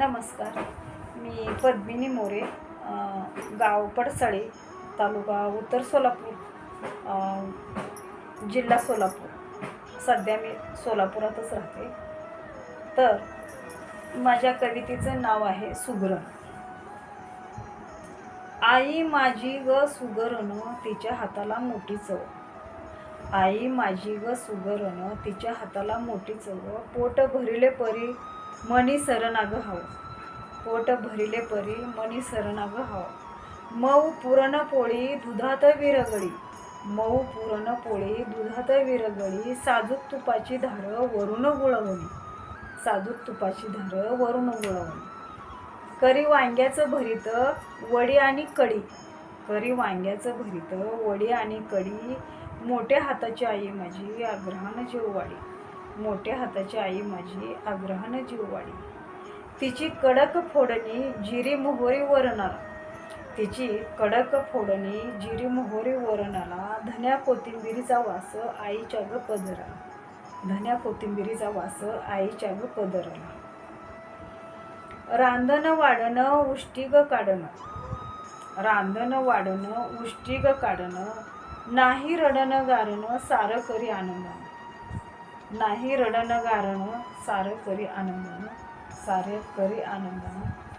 नमस्कार. मी पद्मिनी मोरे गाव पडसळी तालुका उत्तर सोलापूर जिल्हा सोलापूर. सध्या मी सोलापुरातच राहते. तर माझ्या कवितेचं नाव आहे सुगरण. आई माझी ग सुगरण तिच्या हाताला मोठी चव. आई माझी ग सुगरण तिच्या हाताला मोठी चव. पोट भरिले परी मनी सरनाग हाव. पोट भरिले परी मनी सरनाग हाव. मऊ पुरणपोळी दुधात विरगळी. मऊ पुरणपोळी दुधात विरगळी. साजूक तुपाची धार वरून गुळवणी. साजूक तुपाची धार वरून गुळवणी. करी वांग्याचं भरीत वडी आणि कडी करी वांग्याचं भरीत वडी आणि कढी. मोठ्या हाताची आई माझी आग्रहानं जीववाडी मोठ्या हाताची आई माझी आग्रहानं जीववाडी तिची कडक फोडणी जिरी मोहरी वरणाला. तिची कडक फोडणी जिरी मोहरी वरणाला. धन्या कोथिंबिरीचा वास आईच्या ग पदराला. धन्या कोथिंबिरीचा वास आईच्या ग पदराला. रांधणं वाढणं उष्टीग काढणं रांधणं वाढणं उष्टीग काढणं नाही रडणं गारणं सारं करी आनंदानं नाही रडणं गारणं सारं करी आनंदानं सारे करी आनंदानं.